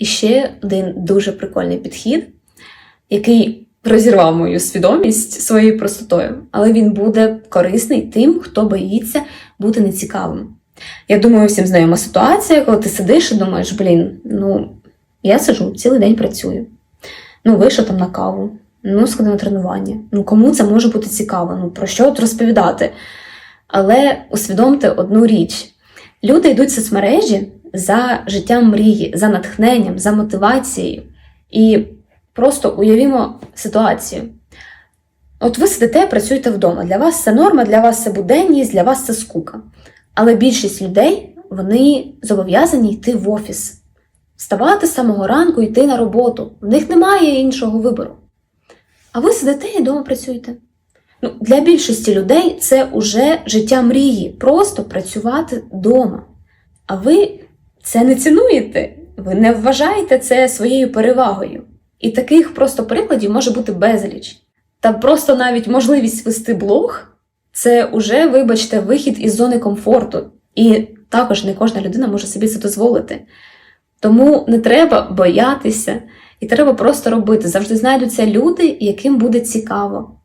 І ще один дуже прикольний підхід, який розірвав мою свідомість своєю простотою, але він буде корисний тим, хто боїться бути нецікавим. Я думаю, всім знайома ситуація, коли ти сидиш і думаєш, блін, ну я сиджу, цілий день працюю. Ну, вийшов там на каву, ну, сходив на тренування. Ну, кому це може бути цікаво? Ну, про що тут розповідати? Але усвідомте одну річ: люди йдуть в соцмережі за життям мрії, за натхненням, за мотивацією. І просто уявімо ситуацію. От ви сидите, працюєте вдома. Для вас це норма, для вас це буденність, для вас це скука. Але більшість людей вони зобов'язані йти в офіс, вставати з самого ранку, йти на роботу. В них немає іншого вибору. А ви сидите і вдома працюєте. Ну, для більшості людей це уже життя мрії, просто працювати вдома. А ви це не цінуєте, ви не вважаєте це своєю перевагою. І таких просто прикладів може бути безліч. Та просто навіть можливість вести блог це уже, вибачте, вихід із зони комфорту. І також не кожна людина може собі це дозволити. Тому не треба боятися, і треба просто робити. Завжди знайдуться люди, яким буде цікаво.